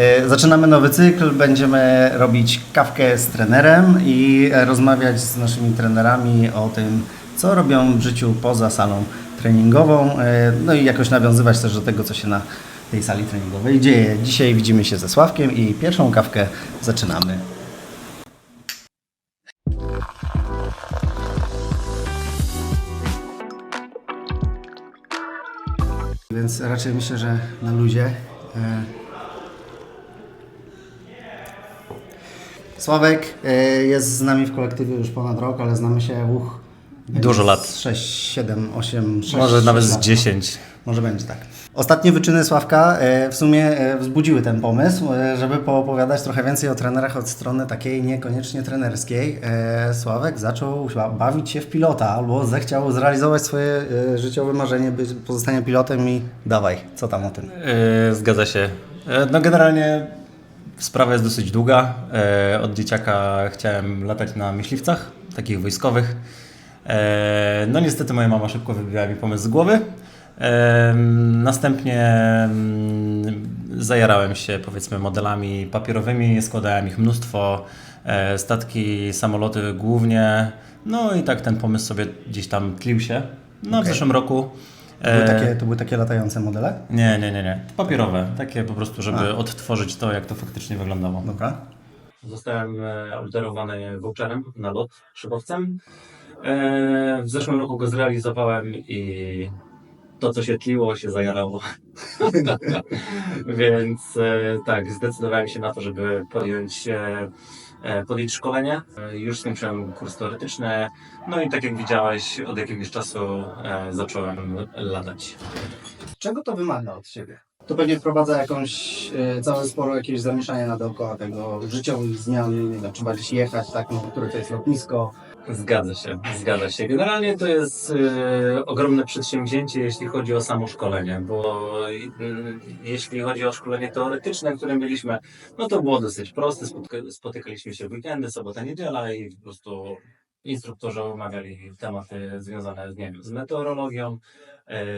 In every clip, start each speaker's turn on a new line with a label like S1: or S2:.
S1: E, Zaczynamy nowy cykl, będziemy robić kawkę z trenerem i e, rozmawiać z naszymi trenerami o tym, co robią w życiu poza salą treningową, e, no i jakoś nawiązywać też do tego, co się na tej sali treningowej dzieje. Dzisiaj widzimy się ze Sławkiem i pierwszą kawkę zaczynamy. Więc raczej myślę, że na luzie. Sławek e, jest z nami w kolektywie już ponad rok, ale znamy się uch.
S2: Dużo lat.
S1: 6, 7, 8, 6.
S2: Może nawet z
S1: lat.
S2: 10.
S1: Może będzie tak. Ostatnie wyczyny Sławka e, w sumie e, wzbudziły ten pomysł, żeby poopowiadać trochę więcej o trenerach od strony takiej niekoniecznie trenerskiej. Sławek zaczął bawić się w pilota albo zechciał zrealizować swoje życiowe marzenie być pozostania pilotem i dawaj, co tam o tym?
S2: Yy, zgadza się. No generalnie sprawa jest dosyć długa. Yy, od dzieciaka chciałem latać na myśliwcach, takich wojskowych. Yy, no niestety moja mama szybko wybiła mi pomysł z głowy. Yy, następnie mm, zajarałem się powiedzmy modelami papierowymi, składałem ich mnóstwo, statki, samoloty głównie. No i tak ten pomysł sobie gdzieś tam tlił się. No w
S1: Okej.
S2: zeszłym roku.
S1: To były,
S2: yy,
S1: takie, to były takie latające modele?
S2: nie, nie, nie, nie. Papierowe. Takie po prostu, żeby odtworzyć to, jak to faktycznie wyglądało.
S1: Dobra.
S2: Zostałem e, obdarowany voucherem na lot szybowcem. E, W zeszłym roku go zrealizowałem i to, co się tliło, się zajarało. Więc e, tak, zdecydowałem się na to, żeby podjąć, e, podjąć szkolenie. Już skończyłem kurs teoretyczny. No i tak jak widziałeś, od jakiegoś czasu e, zacząłem latać.
S1: Czego to wymaga od siebie? To pewnie wprowadza jakąś, e, całe sporo jakieś zamieszania na dookoła tego życiowych zmian, nie wiem, trzeba gdzieś jechać, tak, no, które to jest lotnisko.
S2: Zgadza się, zgadza się. Generalnie to jest e, ogromne przedsięwzięcie, jeśli chodzi o samo szkolenie, bo mm, jeśli chodzi o szkolenie teoretyczne, które mieliśmy, no to było dosyć proste. Spotyka, spotykaliśmy się w weekendy, sobota, niedziela i po prostu instruktorzy omawiali tematy związane nie wiem, z meteorologią,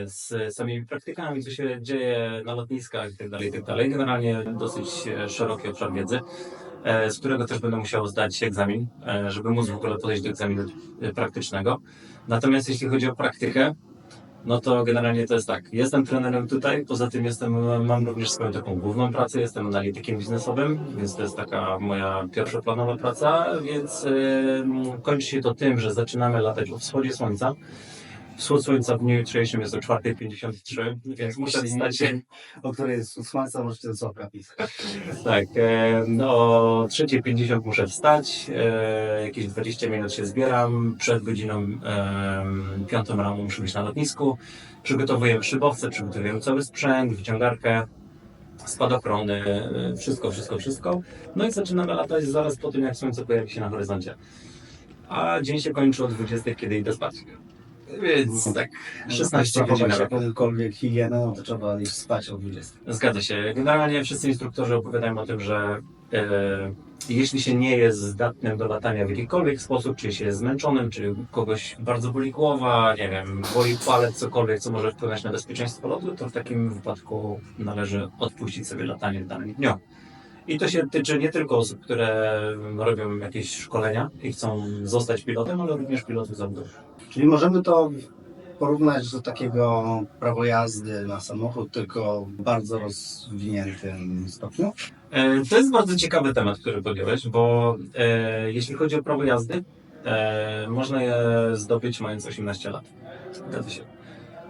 S2: z samymi praktykami, co się dzieje na lotniskach itd. itd. Generalnie dosyć e, szeroki obszar wiedzy e, z którego też będę musiał zdać egzamin, e, żeby móc w ogóle podejść do egzaminu e, praktycznego. Natomiast jeśli chodzi o praktykę, no to generalnie to jest tak. Jestem trenerem tutaj, poza tym jestem, mam również swoją taką główną pracę, jestem analitykiem biznesowym, więc to jest taka moja pierwszoplanowa praca, więc e, kończy się to tym, że zaczynamy latać o wschodzie słońca. Wschód słońca w dniu jutrzejszym jest o 4.53, więc muszę stać się
S1: o której jest słońca, możecie do słabka pisać.
S2: tak, e, no, o 3.50 muszę wstać, e, jakieś 20 minut się zbieram, przed godziną e, 5 rano muszę być na lotnisku, przygotowujemy szybowce, przygotowujemy cały sprzęt, wyciągarkę, spadochrony, e, wszystko, wszystko, wszystko. No i zaczynamy latać zaraz po tym, jak słońce pojawi się na horyzoncie. A dzień się kończy o 20, kiedy idę spać. Więc tak, 16 godzin na rok.
S1: jakąkolwiek higienę, no to trzeba iść spać o 20.
S2: Zgadza się. Generalnie wszyscy instruktorzy opowiadają o tym, że e, jeśli się nie jest zdatnym do latania w jakikolwiek sposób, czy się jest zmęczonym, czy kogoś bardzo boli głowa, nie wiem, boli palec, cokolwiek, co może wpłynąć na bezpieczeństwo lotu, to w takim wypadku należy odpuścić sobie latanie w danym dniu. I to się tyczy nie tylko osób, które robią jakieś szkolenia i chcą zostać pilotem, ale również pilotów zawodowych.
S1: Czyli możemy to porównać do takiego prawo jazdy na samochód, tylko w bardzo rozwiniętym stopniu.
S2: E, To jest bardzo ciekawy temat, który podjąłeś, bo e, jeśli chodzi o prawo jazdy, e, można je zdobyć mając 18 lat. Zgadza się.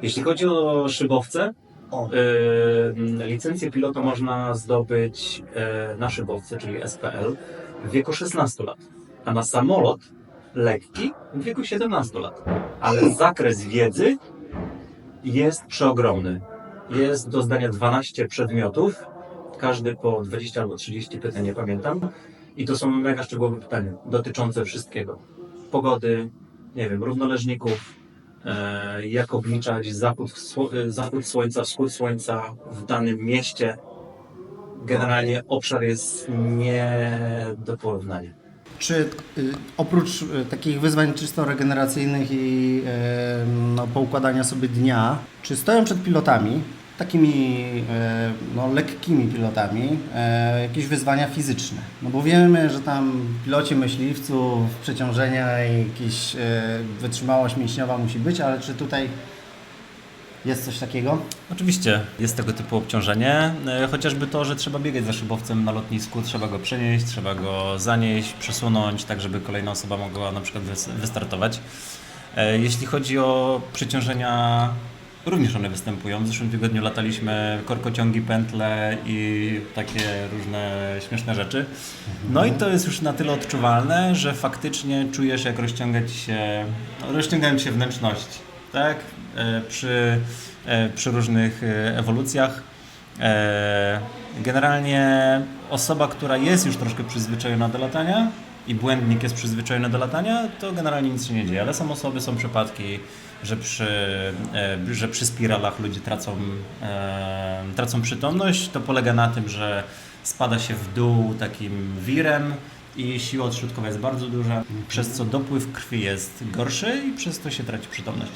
S2: Jeśli chodzi o szybowce,
S1: O.
S2: e, licencję pilota można zdobyć e, na szybowce, czyli SPL, w wieku 16 lat, a na samolot lekki w wieku 17 lat. Ale zakres wiedzy jest przeogromny. Jest do zdania 12 przedmiotów, każdy po 20 albo 30 pytań, nie pamiętam. I to są mega szczegółowe pytania dotyczące wszystkiego. Pogody, nie wiem, równoleżników, e, jak obliczać zachód, e, zachód słońca, wschód słońca w danym mieście. Generalnie obszar jest nie do porównania.
S1: Czy y, oprócz y, takich wyzwań czysto regeneracyjnych i no, poukładania sobie dnia, czy stoją przed pilotami takimi e, no, lekkimi pilotami e, jakieś wyzwania fizyczne. No bo wiemy, że tam piloci myśliwców, przeciążenia i jakaś e, wytrzymałość mięśniowa musi być, ale czy tutaj jest coś takiego?
S2: Oczywiście jest tego typu obciążenie, e, chociażby to, że trzeba biegać za szybowcem na lotnisku, trzeba go przenieść, trzeba go zanieść, przesunąć, tak żeby kolejna osoba mogła na przykład wys- wystartować. E, Jeśli chodzi o przeciążenia, również one występują. W zeszłym tygodniu lataliśmy korkociągi, pętle i takie różne śmieszne rzeczy. No i to jest już na tyle odczuwalne, że faktycznie czujesz jak rozciąga ci się, no, rozciągają ci się wnętrzności, tak? E, Przy, e, przy różnych e, ewolucjach. Generalnie osoba, która jest już troszkę przyzwyczajona do latania i błędnik jest przyzwyczajony do latania, to generalnie nic się nie dzieje, ale są osoby, są przypadki, że przy, że przy spiralach ludzie tracą, tracą przytomność. To polega na tym, że spada się w dół takim wirem i siła odśrodkowa jest bardzo duża, przez co dopływ krwi jest gorszy i przez to się traci przytomność.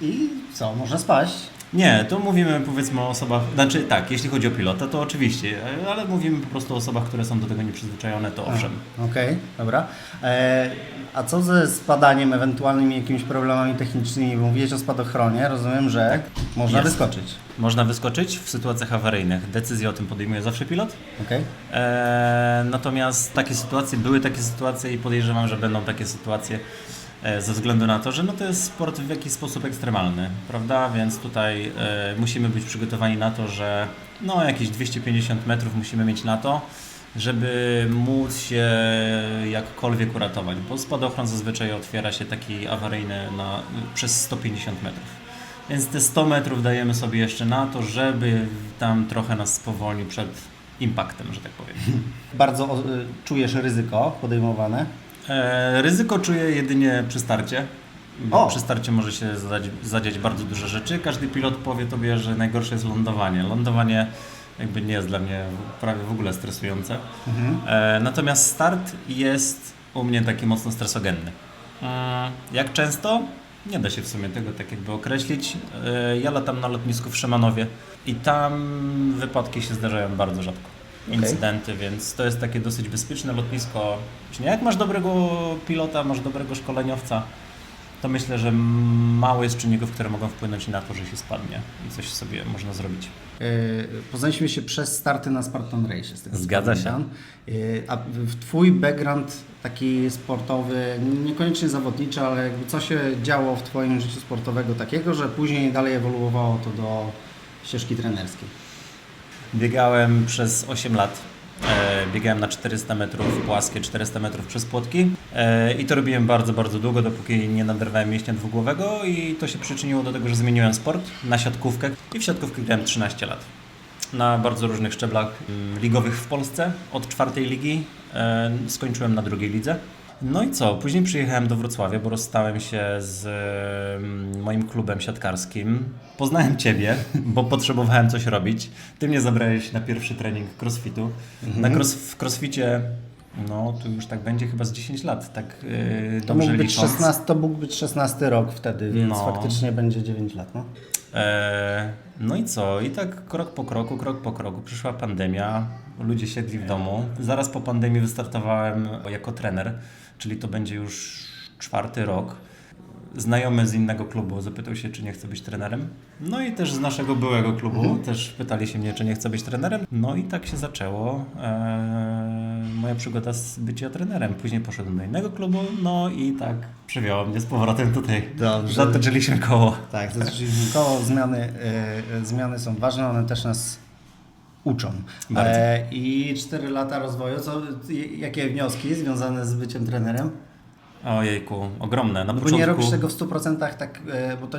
S1: I co, można spaść?
S2: Nie, to mówimy powiedzmy o osobach, znaczy tak, jeśli chodzi o pilota, to oczywiście, ale mówimy po prostu o osobach, które są do tego nieprzyzwyczajone, to owszem.
S1: Okej, dobra. E, a co ze spadaniem, ewentualnymi jakimiś problemami technicznymi? Mówiłeś o spadochronie, rozumiem, że można
S2: Jest.
S1: wyskoczyć.
S2: Można wyskoczyć w sytuacjach awaryjnych. Decyzję o tym podejmuje zawsze pilot.
S1: Okej?
S2: E, natomiast takie sytuacje, były takie sytuacje i podejrzewam, że będą takie sytuacje e, ze względu na to, że no to jest sport w jakiś sposób ekstremalny, prawda? Więc tutaj e, musimy być przygotowani na to, że no jakieś 250 metrów musimy mieć na to, żeby móc się jakkolwiek uratować, bo spadochron zazwyczaj otwiera się taki awaryjny na, przez 150 metrów. Więc te 100 metrów dajemy sobie jeszcze na to, żeby tam trochę nas spowolnił przed impaktem, że tak powiem.
S1: Bardzo y, czujesz ryzyko podejmowane.
S2: E, ryzyko czuję jedynie przy starcie. Bo
S1: O!
S2: przy starcie może się zadać, zadziać bardzo dużo rzeczy. Każdy pilot powie tobie, że najgorsze jest lądowanie. Lądowanie jakby nie jest dla mnie prawie w ogóle stresujące. E, natomiast start jest u mnie taki mocno stresogenny. Mm, Jak często? Nie da się w sumie tego tak jakby określić. E, Ja latam na lotnisku w Szemanowie i tam wypadki się zdarzają bardzo rzadko. Incydenty, więc to jest takie dosyć bezpieczne lotnisko. Jak masz dobrego pilota, masz dobrego szkoleniowca, to myślę, że mało jest czynników, które mogą wpłynąć na to, że się spadnie i coś sobie można zrobić.
S1: Y, Poznaliśmy się przez starty na Spartan Race. z tego
S2: Zgadza się.
S1: pamiętam. Y, A w Twój background taki sportowy, niekoniecznie zawodniczy, ale jakby co się działo w Twoim życiu sportowego takiego, że później dalej ewoluowało to do ścieżki trenerskiej?
S2: Biegałem przez 8 lat. E, biegałem na 400 metrów płaskie, 400 metrów przez płotki e, i to robiłem bardzo, bardzo długo, dopóki nie naderwałem mięśnia dwugłowego i to się przyczyniło do tego, że zmieniłem sport na siatkówkę i w siatkówkę grałem 13 lat. Na bardzo różnych szczeblach mm, ligowych w Polsce, od czwartej ligi e, skończyłem na drugiej lidze. No i co? Później przyjechałem do Wrocławia, bo rozstałem się z moim klubem siatkarskim. Poznałem Ciebie, bo potrzebowałem coś robić. Ty mnie zabrałeś na pierwszy trening crossfitu. Na cross, w crossficie, no tu już tak będzie chyba z 10 lat, tak yy,
S1: To
S2: dobrze
S1: mógł, być
S2: licząc.
S1: 16, to mógł być 16 rok wtedy, więc
S2: No.
S1: faktycznie będzie 9 lat. No?
S2: E, no i co? I tak krok po kroku, krok po kroku. Przyszła pandemia, ludzie siedli w domu. Zaraz po pandemii wystartowałem jako trener, czyli to będzie już czwarty rok. Znajomy z innego klubu zapytał się, czy nie chce być trenerem. No i też z naszego byłego klubu też pytali się mnie, czy nie chcę być trenerem. No i tak się zaczęło e, moja przygoda z bycia trenerem. Później poszedłem do innego klubu, no i tak przywiało mnie z powrotem tutaj.
S1: Dobrze.
S2: Zatoczyliśmy koło.
S1: Tak, zaczęliśmy koło. Zmiany, e, zmiany są ważne, one też nas uczą. E, I 4 lata rozwoju, co, jakie wnioski związane z byciem trenerem?
S2: Ojejku, ogromne. Na
S1: No bo
S2: początku...
S1: nie robisz tego w 100% tak, e, bo to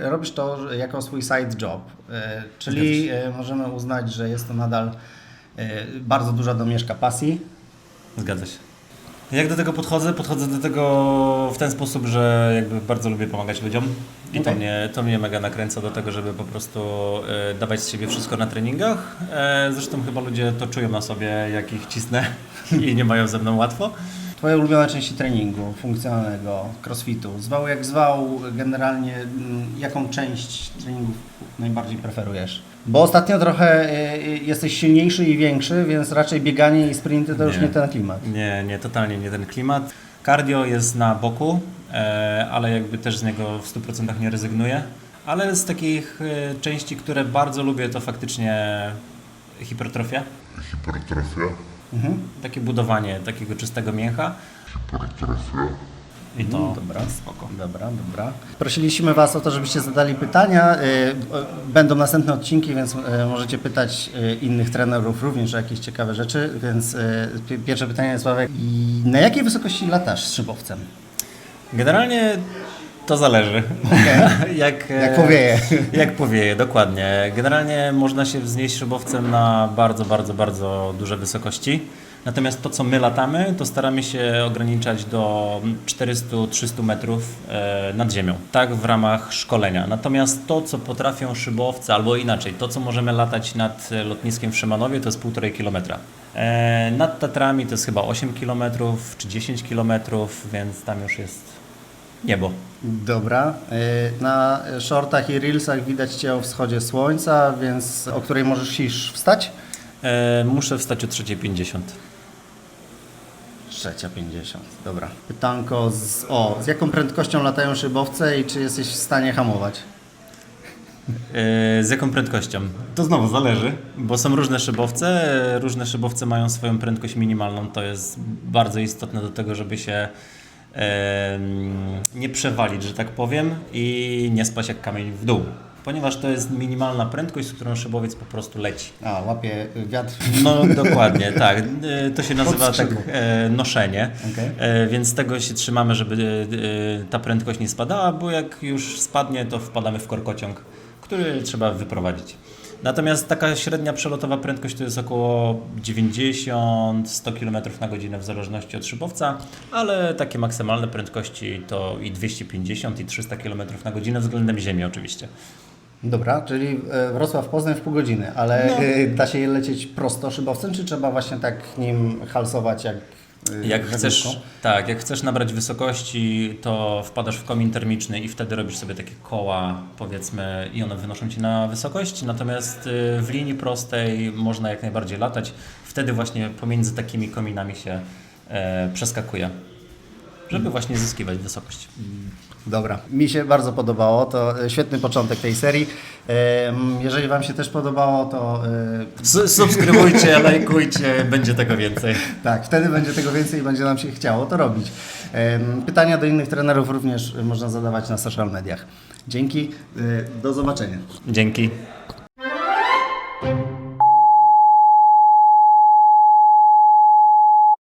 S1: robisz to jako swój side job, e, czyli e, możemy uznać, że jest to nadal bardzo duża domieszka pasji.
S2: Zgadza się. Jak do tego podchodzę? Podchodzę do tego w ten sposób, że jakby bardzo lubię pomagać ludziom i to,
S1: Okej.
S2: mnie, to mnie mega nakręca do tego, żeby po prostu e, dawać z siebie wszystko na treningach. E, zresztą chyba ludzie to czują na sobie, jak ich cisnę i nie mają ze mną łatwo.
S1: Twoje ulubione części treningu funkcjonalnego, crossfitu, zwał jak zwał, generalnie mm, jaką część treningów najbardziej preferujesz? Bo ostatnio trochę y, y, jesteś silniejszy i większy, więc raczej bieganie i sprinty to już
S2: Nie.
S1: nie ten klimat.
S2: Nie, nie, totalnie nie ten klimat. Cardio jest na boku, e, ale jakby też z niego w 100% nie rezygnuję. Ale z takich e, części, które bardzo lubię, to faktycznie hipertrofia.
S3: hipertrofia,
S1: Mhm.
S2: Takie budowanie takiego czystego mięcha. I to
S1: Mm, dobra.
S2: spoko.
S1: Dobra, dobra. Prosiliśmy Was o to, żebyście zadali pytania. Y, y, Będą następne odcinki, więc y, możecie pytać innych trenerów również o jakieś ciekawe rzeczy. Więc pi- pierwsze pytanie, Sławek. I Na jakiej wysokości latasz z szybowcem?
S2: Generalnie to zależy. jak,
S1: Jak
S2: e,
S1: powieje.
S2: Jak powieje, dokładnie. Generalnie można się wznieść szybowcem na bardzo, bardzo, bardzo duże wysokości. Natomiast to, co my latamy, to staramy się ograniczać do 400-300 metrów e, nad ziemią. Tak w ramach szkolenia. Natomiast to, co potrafią szybowcy, albo inaczej, to, co możemy latać nad lotniskiem w Szymanowie, to jest 1,5 kilometra. E, nad Tatrami to jest chyba 8 kilometrów czy 10 kilometrów, więc tam już jest niebo.
S1: Dobra. Y, Na shortach i reelsach widać Cię o wschodzie słońca, więc o której możesz iść wstać?
S2: E, muszę wstać o 3.50.
S1: Trzecia 50. Dobra. Pytanko z, o, z jaką prędkością latają szybowce i czy jesteś w stanie hamować?
S2: E, Z jaką prędkością? To znowu zależy, bo są różne szybowce. e, Różne szybowce mają swoją prędkość minimalną. To jest bardzo istotne do tego, żeby się e, nie przewalić, że tak powiem, i nie spaść jak kamień w dół. Ponieważ to jest minimalna prędkość, z którą szybowiec po prostu leci.
S1: A, łapie wiatr.
S2: No dokładnie, tak. E, To się nazywa tak e, noszenie.
S1: Okej.
S2: E, Więc tego się trzymamy, żeby ta prędkość nie spadała, bo jak już spadnie, to wpadamy w korkociąg, który trzeba wyprowadzić. Natomiast taka średnia przelotowa prędkość to jest około 90-100 km na godzinę w zależności od szybowca, ale takie maksymalne prędkości to i 250 i 300 km na godzinę względem ziemi oczywiście.
S1: Dobra, czyli e, Wrocław Poznań w pół godziny, ale
S2: No.
S1: e, da się lecieć prosto szybowcem, czy trzeba właśnie tak nim halsować jak
S2: Jak
S1: żaglówką?
S2: chcesz, tak, jak chcesz nabrać wysokości, to wpadasz w komin termiczny i wtedy robisz sobie takie koła, powiedzmy, i one wynoszą cię na wysokość. Natomiast y, w linii prostej można jak najbardziej latać. Wtedy właśnie pomiędzy takimi kominami się e, przeskakuje, żeby właśnie zyskiwać wysokość.
S1: Dobra, mi się bardzo podobało, to e, świetny początek tej serii. Em, Jeżeli Wam się też podobało, to e,
S2: subskrybujcie, lajkujcie, będzie tego więcej.
S1: tak, wtedy będzie tego więcej i będzie nam się chciało to robić. Pytania do innych trenerów również można zadawać na social mediach. Dzięki, e, do zobaczenia.
S2: Dzięki.